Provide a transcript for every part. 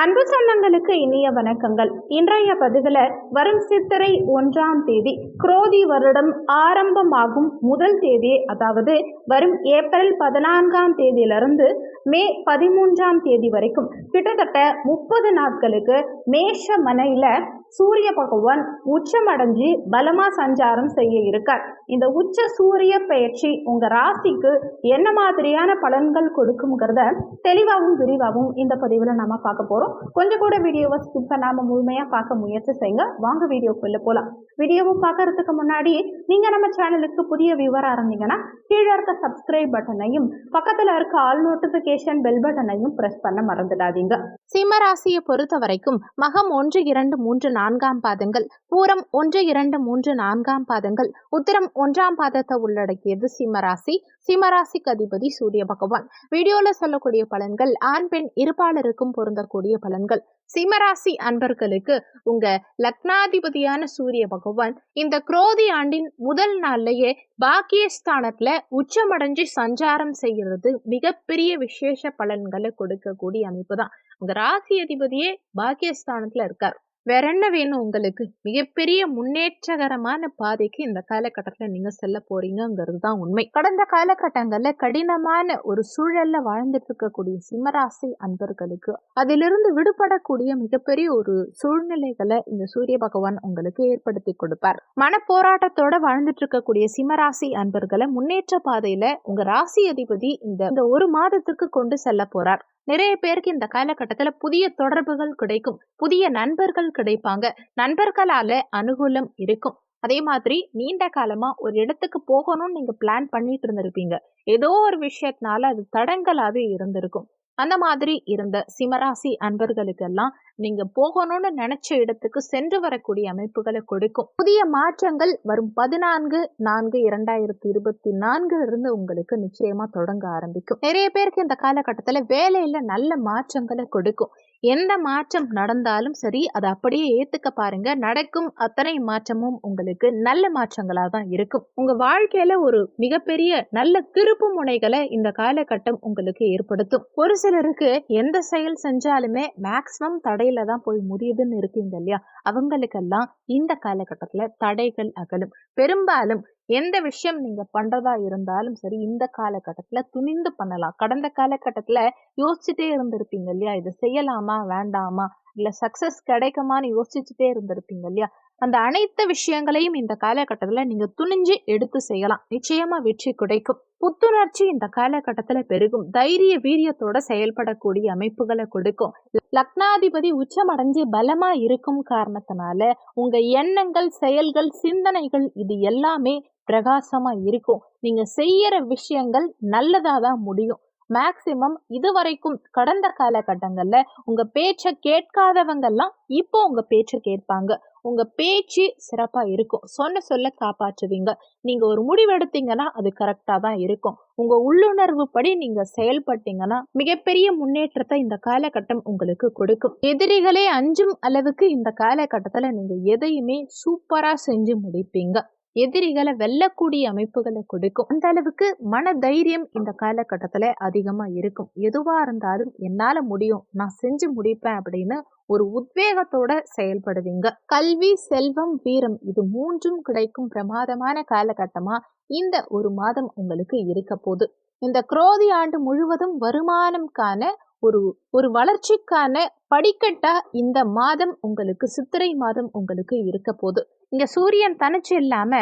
அன்பு சொந்தங்களுக்கு இனிய வணக்கங்கள். இன்றைய பதிவில் வரும் சித்திரை ஒன்றாம் தேதி குரோதி வருடம் ஆரம்பமாகும் முதல் தேதி அதாவது வரும் ஏப்ரல் பதினான்காம் தேதியிலிருந்து மே பதிமூன்றாம் தேதி வரைக்கும் கிட்டத்தட்ட முப்பது நாட்களுக்கு மேஷ மனையில் சூரிய பகவான் உச்சமடைஞ்சு பலமா சஞ்சாரம் செய்ய இருக்கார். இந்த உச்ச சூரிய பயிற்சி உங்க ராசிக்கு என்ன மாதிரியான பலன்கள் கொடுக்குங்கிறத தெளிவாகவும் விரிவாகவும் இந்த பதிவில் நாம பார்க்க போறோம். கொஞ்சம் கூட வீடியோவை ஸ்கிப் பண்ணாமல் முழுமையாக பார்க்க முயற்சி செய்யுங்க. வாங்க வீடியோக்குள்ளே போகலாம் வீடியோவை பார்க்கறதுக்கு முன்னாடி நீங்கள் நம்ம சேனலுக்கு புதிய வியூவரா இருந்தீங்கன்னா கீழே இருக்க சப்ஸ்கிரைப் பட்டனையும் பக்கத்தில் இருக்க ஆல் நோட்டிஃபிகேஷன் பெல் பட்டனையும் ப்ரெஸ் பண்ண மறந்துடாதீங்க. சிம்மராசியை பொறுத்த வரைக்கும் மகம் ஒன்று இரண்டு மூன்று நான்காம் பாதங்கள் பூரம் ஒன்று இரண்டு மூன்று நான்காம் பாதங்கள் உத்திரம் ஒன்றாம் பாதத்தை உள்ளடக்கியது சிம்மராசி. சிம்மராசிக்கு அதிபதி சூரிய பகவான். வீடியோவில் சொல்லக்கூடிய பலன்கள் ஆண் பெண் இருப்பாளருக்கும் பொருந்தக்கூடிய பலன்கள். சிம்மராசி அன்பர்களுக்கு உங்க லக்னாதிபதியான சூரிய பகவான் இந்த குரோதி ஆண்டின் முதல் நாள்லயே பாக்கியஸ்தானத்துல உச்சமடைஞ்சு சஞ்சாரம் செய்யறது மிகப்பெரிய விசேஷ பலன்களை கொடுக்கக்கூடிய அமைப்பு தான். உங்க ராசி அதிபதியே பாக்கியஸ்தானத்துல இருக்கார். வேற என்ன வேணும் உங்களுக்கு? மிகப்பெரிய முன்னேற்றகரமான பாதைக்கு இந்த காலகட்டத்தில் நீங்கள் செல்ல போறீங்கிறது தான் உண்மை. கடந்த காலகட்டங்களில் கடினமான ஒரு சூழல்ல வாழ்ந்துட்டு இருக்கக்கூடிய சிம்மராசி அன்பர்களுக்கு அதிலிருந்து விடுபடக்கூடிய மிகப்பெரிய ஒரு சூழ்நிலைகளை இந்த சூரிய பகவான் உங்களுக்கு ஏற்படுத்தி கொடுப்பார். மன போராட்டத்தோட வாழ்ந்துட்டு இருக்கக்கூடிய சிம்மராசி அன்பர்களை முன்னேற்ற பாதையில உங்க ராசி அதிபதி இந்த இந்த ஒரு மாதத்துக்கு கொண்டு செல்ல போறார். நிறைய பேருக்கு இந்த காலகட்டத்தில் புதிய தொடர்புகள் கிடைக்கும். புதிய நண்பர்கள் கிடைப்பாங்க. நண்பர்களால அனுகூலம் இருக்கும். அதே மாதிரி நீண்ட காலமா ஒரு இடத்துக்கு போகணும்னு நீங்க பிளான் பண்ணிட்டு இருந்திருப்பீங்க. ஏதோ ஒரு விஷயத்தினால அது தடங்களாவே இருந்திருக்கும். அந்த மாதிரி இருந்த சிம்மராசி அன்பர்களுக்கெல்லாம் நீங்க போகணும்னு நினைச்ச இடத்துக்கு சென்று வரக்கூடிய அமைப்புகளை கொடுக்கும். புதிய மாற்றங்கள் வரும் பதினான்கு நான்கு இரண்டாயிரத்தி இருபத்தி நான்குல இருந்து உங்களுக்கு நிச்சயமா தொடங்க ஆரம்பிக்கும். நிறைய பேருக்கு இந்த காலகட்டத்துல வேலையில நல்ல மாற்றங்களை கொடுக்கும். எந்த மாற்றம் நடந்தாலும் சரி அதை அப்படியே ஏத்துக்க பாருங்க. நடக்கும் அத்தனை மாற்றமும் உங்களுக்கு நல்ல மாற்றங்களாக தான் இருக்கும். உங்க வாழ்க்கையில ஒரு மிகப்பெரிய நல்ல திருப்பு முனைகளை இந்த காலகட்டம் உங்களுக்கு ஏற்படுத்தும். ஒரு சிலருக்கு எந்த செயல் செஞ்சாலுமே மேக்சிமம் தடையில தான் போய் முடியுதுன்னு இருக்கீங்க இல்லையா? அவங்களுக்கெல்லாம் இந்த காலகட்டத்துல தடைகள் அகலும். பெரும்பாலும் எந்த விஷயம் நீங்க பண்றதா இருந்தாலும் சரி இந்த காலகட்டத்துல துணிந்து பண்ணலாம். கடந்த காலகட்டத்துல யோசிச்சுட்டே இருந்திருப்பீங்க இல்லையா? இது செய்யலாமா? வேண்டாமா? இல்ல சக்சஸ் கிடைக்குமான்னு யோசிச்சுட்டே இருந்திருப்பீங்க இல்லையா? அந்த அனைத்து விஷயங்களையும் இந்த காலகட்டத்தில் நீங்கள் துணிஞ்சு எடுத்து செய்யலாம். நிச்சயமாக வெற்றி கிடைக்கும். புத்துணர்ச்சி இந்த காலகட்டத்தில் பெருகும். தைரிய வீரியத்தோட செயல்படக்கூடிய அமைப்புகளை கொடுக்கும். லக்னாதிபதி உச்சமடைஞ்சு பலமா இருக்கும் காரணத்தினால உங்க எண்ணங்கள் செயல்கள் சிந்தனைகள் இது எல்லாமே பிரகாசமா இருக்கும். நீங்க செய்யற விஷயங்கள் நல்லதா தான் முடியும். மேக்சிமம் இதுவரைக்கும் கடந்த காலகட்டங்களில் உங்கள் பேச்சை கேட்காதவங்கெல்லாம் இப்போ உங்கள் பேச்சை கேட்பாங்க. உங்க பேச்சு சிறப்பா இருக்கும். சொன்ன சொல்ல காப்பாற்றுவீங்க. நீங்க ஒரு முடிவு எடுத்தீங்கன்னா அது கரெக்டா தான் இருக்கும். உங்க உள்ளுணர்வு படி நீங்க செயல்பட்டீங்கன்னா மிகப்பெரிய முன்னேற்றத்தை இந்த காலகட்டம் உங்களுக்கு கொடுக்கும். எதிரிகளே அஞ்சும் அளவுக்கு இந்த காலகட்டத்துல நீங்க எதையுமே சூப்பரா செஞ்சு முடிப்பீங்க. எதிரிகளை வெல்லக்கூடிய அமைப்புகளை கொடுக்கும். அந்த அளவுக்கு மன தைரியம் இந்த காலகட்டத்தில் அதிகமாக இருக்கும். எதுவாக இருந்தாலும் என்னால் முடியும் நான் செஞ்சு முடிப்பேன் அப்படின்னு ஒரு உத்வேகத்தோட செயல்படுவீங்க. கல்வி செல்வம் வீரம் இது மூன்றும் கிடைக்கும் பிரமாதமான காலகட்டமா இந்த ஒரு மாதம் உங்களுக்கு இருக்க போது. இந்த குரோதி ஆண்டு முழுவதும் வருமானம் காண ஒரு ஒரு வளர்ச்சிக்கான படிக்கட்டா இந்த மாதம் உங்களுக்கு சித்திரை மாதம் உங்களுக்கு இருக்க போது. இங்க சூரியன் தனிச்சு இல்லாம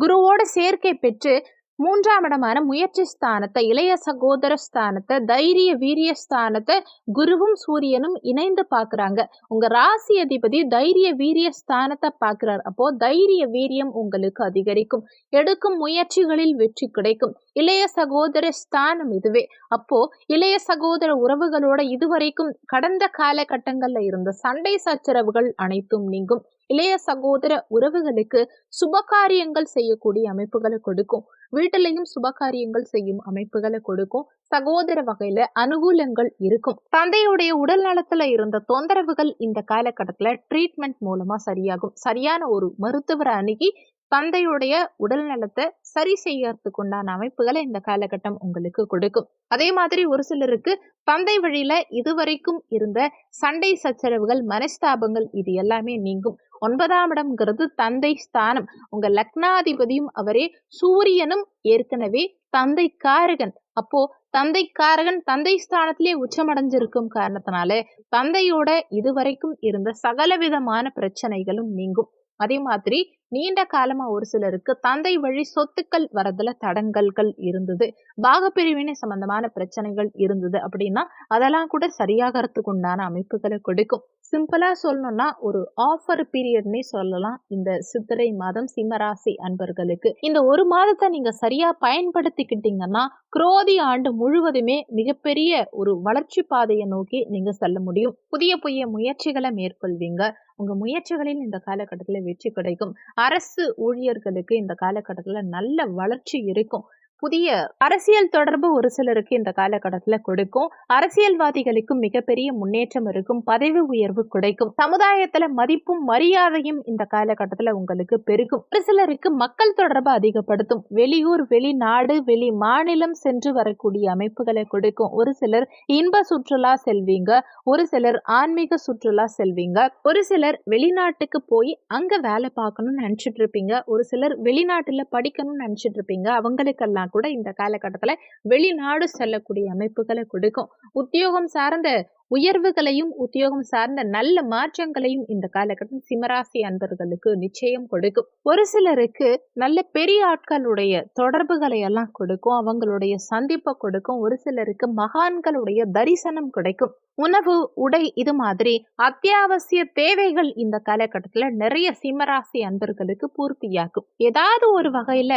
குருவோட சேர்க்கை பெற்று மூன்றாம் இடமான முயற்சி ஸ்தானத்தை இளைய சகோதர ஸ்தானத்தை தைரிய வீரிய ஸ்தானத்தை குருவும் சூரியனும் இணைந்து பார்க்குறாங்க. உங்க ராசி அதிபதி தைரிய வீரிய ஸ்தானத்தை பார்க்குறார். அப்போ தைரிய வீரியம் உங்களுக்கு அதிகரிக்கும். எடுக்கும் முயற்சிகளில் வெற்றி கிடைக்கும். இளைய சகோதர ஸ்தானம் இதுவே. அப்போ இளைய சகோதர உறவுகளோட இதுவரைக்கும் கடந்த காலகட்டங்கள்ல இருந்த சண்டை சச்சரவுகள் அனைத்தும் நீங்கும். இளைய சகோதர உறவுகளுக்கு சுபகாரியங்கள் செய்யக்கூடிய அமைப்புகளை கொடுக்கும். வீட்டிலையும் சுபகாரியங்கள் செய்யும் அமைப்புகளை கொடுக்கும். சகோதர வகையில அனுகூலங்கள் இருக்கும். தந்தையுடைய உடல் நலத்துல இருந்த தொந்தரவுகள் இந்த காலகட்டத்துல ட்ரீட்மெண்ட் மூலமா சரியாகும். சரியான ஒரு மருத்துவரை அணுகி தந்தையுடைய உடல் நலத்தை சரி செய்யறதுக்கு உண்டான அமைப்புகளை இந்த காலகட்டம் உங்களுக்கு கொடுக்கும். அதே மாதிரி ஒரு சிலருக்கு தந்தை வழியில இதுவரைக்கும் இருந்த சண்டை சச்சரவுகள் மனஸ்தாபங்கள் இது எல்லாமே நீங்கும். ஒன்பதாம் இடம்ங்கிறது தந்தை ஸ்தானம். உங்க லக்னாதிபதியும் அவரே சூரியனும் ஏற்கனவே தந்தை காரகன் அப்போ தந்தை காரகன் தந்தை ஸ்தானத்திலே உச்சமடைஞ்சிருக்கும் காரணத்தினால தந்தையோட இதுவரைக்கும் இருந்த சகல விதமான பிரச்சனைகளும் நீங்கும். அதே மாதிரி நீண்ட காலமா ஒரு சிலருக்கு தந்தை வழி சொத்துக்கள் வரதுல தடங்கல்கள் இருந்தது. பாகப்பிரிவினை சம்பந்தமான பிரச்சனைகள் இருந்தது அப்படின்னா அதெல்லாம் கூட சரியாகிறதுக்கு உண்டான அமைப்புகளை கொடுக்கும். சிம்பிளா சொல்லணும்னா ஒரு ஆஃபர் பீரியட்னே சொல்லலாம். இந்த சித்திரை மாதம் சிம்மராசி அன்பர்களுக்கு. இந்த ஒரு மாதத்தை நீங்க சரியா பயன்படுத்திக்கிட்டீங்கன்னா குரோதி ஆண்டு முழுவதுமே மிகப்பெரிய ஒரு வளர்ச்சி பாதையை நோக்கி நீங்க செல்ல முடியும். புதிய புதிய முயற்சிகளை மேற்கொள்வீங்க. உங்க முயற்சிகளில் இந்த காலகட்டத்தில் வெற்றி கிடைக்கும். அரசு ஊழியர்களுக்கு இந்த காலகட்டத்தில் நல்ல வளர்ச்சி இருக்கும். புதிய அரசியல் தொடர்பு ஒரு சிலருக்கு இந்த காலகட்டத்தில் கொடுக்கும். அரசியல்வாதிகளுக்கும் மிகப்பெரிய முன்னேற்றம் இருக்கும். பதவி உயர்வு கிடைக்கும். சமுதாயத்துல மதிப்பும் மரியாதையும் இந்த காலகட்டத்தில் உங்களுக்கு பெருகும். ஒரு சிலருக்கு மக்கள் தொடர்பு அதிகப்படுத்தும். வெளியூர் வெளிநாடு வெளி மாநிலம் சென்று வரக்கூடிய அமைப்புகளை கொடுக்கும். ஒரு சிலர் இன்ப சுற்றுலா செல்வீங்க. ஒரு சிலர் ஆன்மீக சுற்றுலா செல்வீங்க. ஒரு சிலர் வெளிநாட்டுக்கு போய் அங்க வேலை பார்க்கணும்னு நினைச்சிட்டு இருப்பீங்க. ஒரு சிலர் வெளிநாட்டுல படிக்கணும்னு நினைச்சிட்டு இருப்பீங்க. அவங்களுக்கெல்லாம் கூட இந்த காலகட்டத்தில் வெளிநாடு செல்லக்கூடிய அமைப்புகளை கொடுக்கும். உத்தியோகம் சார்ந்த உயர்வுகளையும் உத்தியோகம் சார்ந்த நல்ல மாற்றங்களையும் இந்த காலகட்டம் சிம்மராசி அன்பர்களுக்கு நிச்சயம் கொடுக்கும். ஒரு சிலருக்கு நல்ல பெரிய ஆட்களுடைய தொடர்புகளை எல்லாம் கொடுக்கும் அவங்களுடைய சந்திப்பை கொடுக்கும். ஒரு சிலருக்கு மகான்களுடைய தரிசனம் கிடைக்கும். உணவு உடை இது மாதிரி அத்தியாவசிய தேவைகள் இந்த காலகட்டத்தில் நிறைய சிம்மராசி அன்பர்களுக்கு பூர்த்தியாகும். ஏதாவது ஒரு வகையில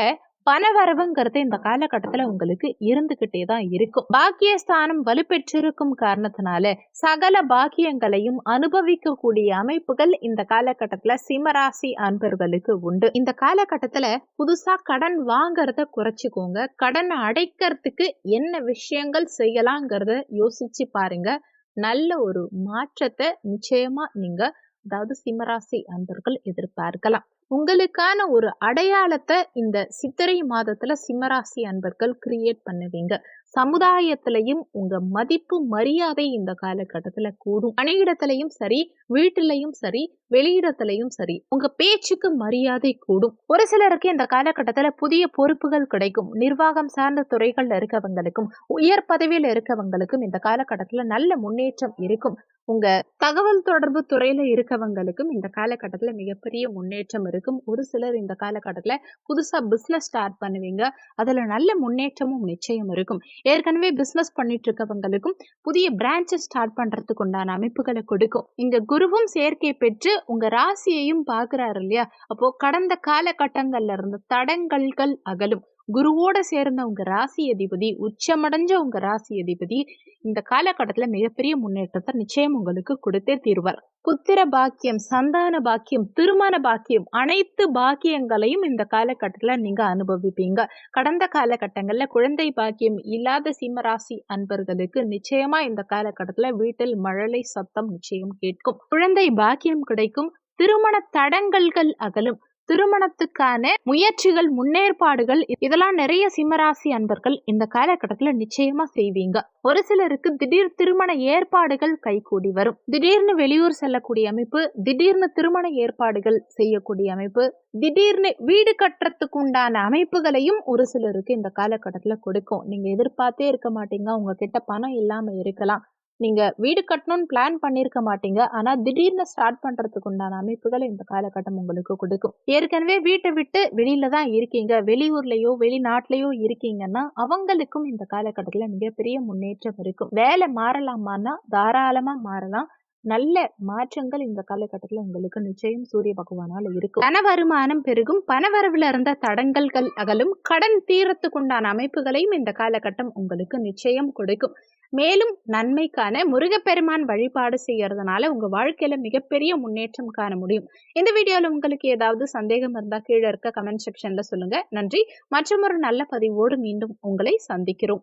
பணவரவுங்கிறது இந்த காலகட்டத்துல உங்களுக்கு இருந்துகிட்டே தான் இருக்கும். பாக்கியஸ்தானம் வலுப்பெற்றிருக்கும் காரணத்தினால சகல பாக்கியங்களையும் அனுபவிக்கக்கூடிய அமைப்புகள் இந்த காலகட்டத்துல சிம்மராசி அன்பர்களுக்கு உண்டு. இந்த காலகட்டத்துல புதுசா கடன் வாங்கறத குறைச்சிக்கோங்க. கடனை அடைக்கிறதுக்கு என்ன விஷயங்கள் செய்யலாங்கிறத யோசிச்சு பாருங்க. நல்ல ஒரு மாற்றத்தை நிச்சயமா நீங்க அதாவது சிம்மராசி அன்பர்கள் எதிர்பார்க்கலாம். உங்களுக்கான ஒரு அடையாளத்தை இந்த சித்திரை மாதத்துல சிம்மராசி அன்பர்கள் கிரியேட் பண்ணுவீங்க. சமுதாயத்திலையும் உங்க மதிப்பு மரியாதை இந்த காலகட்டத்துல கூடும். பணியிடத்திலையும் சரி வீட்டிலையும் சரி வெளியிடத்திலையும் சரி உங்க பேச்சுக்கு மரியாதை கூடும். ஒரு சிலருக்கு இந்த காலகட்டத்துல புதிய பொறுப்புகள் கிடைக்கும். நிர்வாகம் சார்ந்த துறைகள்ல இருக்கவங்களுக்கும் உயர் பதவியில இருக்கவங்களுக்கும் இந்த காலகட்டத்துல நல்ல முன்னேற்றம் இருக்கும். உங்க தகவல் தொடர்பு துறையில இருக்கவங்களுக்கும் இந்த காலகட்டத்துல மிகப்பெரிய முன்னேற்றம் இருக்கும் ஒரு சிலர் இந்த காலகட்டத்துல புதுசா பிசினஸ் ஸ்டார்ட் பண்ணுவீங்க. அதுல நல்ல முன்னேற்றமும் நிச்சயம் இருக்கும். ஏற்கனவே பிசினஸ் பண்ணிட்டு இருக்கவங்களுக்கும் புதிய பிரான்ச்சஸ் ஸ்டார்ட் பண்றதுக்கு உண்டான அமைப்புகளை கொடுக்கும். இங்கே குருவும் சேர்க்கை பெற்று உங்க ராசியையும் பார்க்குறாரு இல்லையா? அப்போ கடந்த காலகட்டங்கள்ல இருந்த தடங்கல்கள் அகலும். குருவோட சேர்ந்த உங்க ராசி அதிபதி உச்சமடைஞ்ச உங்க ராசி அதிபதி இந்த காலகட்டத்துல மிகப்பெரிய முன்னேற்றத்தை நிச்சயம் உங்களுக்கு கொடுத்தே தீர்வார். புத்திர பாக்கியம் சந்தான பாக்கியம் திருமண பாக்கியம் அனைத்து பாக்கியங்களையும் இந்த காலகட்டத்துல நீங்க அனுபவிப்பீங்க. கடந்த காலகட்டங்கள்ல குழந்தை பாக்கியம் இல்லாத சிம்மராசி அன்பர்களுக்கு நிச்சயமா இந்த காலகட்டத்துல வீட்டில் மழலை சத்தம் நிச்சயம் கேட்கும். குழந்தை பாக்கியம் கிடைக்கும். திருமண தடங்கல்கள் அகலும். திருமணத்துக்கான முயற்சிகள் முன்னேற்பாடுகள் இதெல்லாம் நிறைய சிம்மராசி அன்பர்கள் இந்த காலகட்டத்தில் நிச்சயமா செய்வீங்க. ஒரு சிலருக்கு திடீர் திருமண ஏற்பாடுகள் கைகூடி வரும். திடீர்னு வெளியூர் செல்லக்கூடிய அமைப்பு திடீர்னு திருமண ஏற்பாடுகள் செய்யக்கூடிய அமைப்பு திடீர்னு வீடு கட்டுறதுக்கு உண்டான அமைப்புகளையும் ஒரு சிலருக்கு இந்த காலகட்டத்தில் கொடுக்கும். நீங்க எதிர்பார்த்தே இருக்க மாட்டீங்க உங்ககிட்ட பணம் இல்லாம இருக்கலாம். நீங்கள் வீடு கட்டணும்னு பிளான் பண்ணியிருக்க மாட்டீங்க. ஆனால் திடீர்னு ஸ்டார்ட் பண்ணுறதுக்கு உண்டான அமைப்புகள் இந்த காலகட்டம் உங்களுக்கு கொடுக்கும். ஏற்கனவே வீட்டை விட்டு வெளியில தான் இருக்கீங்க. வெளியூர்லேயோ வெளிநாட்டிலையோ இருக்கீங்கன்னா அவங்களுக்கும் இந்த காலகட்டத்தில் மிகப்பெரிய முன்னேற்றம் இருக்கும். வேலை மாறலாமான்னா தாராளமாக மாறலாம். நல்ல மாற்றங்கள் இந்த காலகட்டத்தில் உங்களுக்கு நிச்சயம் சூரிய பகவானால் இருக்கும். பண வருமானம் பெருகும். பணவரவில் இருந்த தடங்கல்கள் அகலும். கடன் தீரத்துக்குண்டான அமைப்புகளையும் இந்த காலகட்டம் உங்களுக்கு நிச்சயம் கொடுக்கும். மேலும் நன்மைக்கான முருகப்பெருமான் வழிபாடு செய்யறதுனால உங்க வாழ்க்கையில மிகப்பெரிய முன்னேற்றம் காண முடியும். இந்த வீடியோல உங்களுக்கு ஏதாவது சந்தேகம் இருந்தா கீழே இருக்க கமெண்ட் செக்ஷன்ல சொல்லுங்க. நன்றி. மற்றும் ஒரு நல்ல பதிவோடு மீண்டும் உங்களை சந்திக்கிறோம்.